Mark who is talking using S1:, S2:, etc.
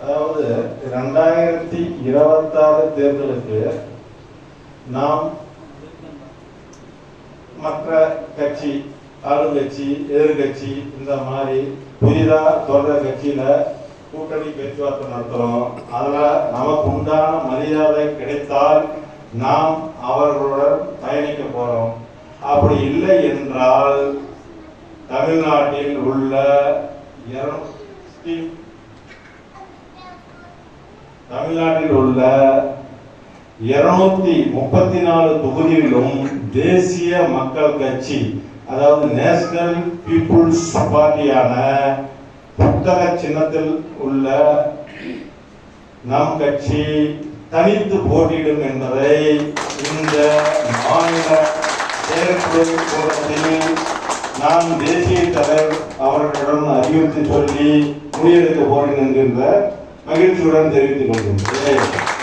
S1: அதாவது ரெண்டாயிரத்தி இருபத்தாறு தேர்தலுக்கு நாம் மற்ற கட்சி ஆளுங்கட்சி எதிர்கட்சி இந்த மாதிரி புதிதாக தொடர கட்சியில் கூட்டணி பேச்சுவார்த்தை நடத்துகிறோம் அதில் நமக்கு உண்டான மரியாதை கிடைத்தால் நாம் அவர்களுடன் பயணிக்க போகிறோம் அப்படி இல்லை என்றால் தமிழ்நாட்டில் உள்ள இருநூத்தி தமிழ்நாட்டில் உள்ள இருநூத்தி முப்பத்தி நாலு தொகுதிகளிலும் தேசிய மக்கள் கட்சி அதாவது நேஷனல் பீப்புள்ஸ் பார்ட்டியான புத்தக சின்னத்தில் உள்ள நம் கட்சி தனித்து போட்டியிடும் என்பதை இந்த மாநில செயற்குழு கூட்டத்தில் நான் தேசிய தலைவர் அவர்களிடம் அறிவுறுத்தி சொல்லி முடிவெடுக்க போகிறேன் என்கின்ற 아그래도 저랑 데리고 있는 거죠.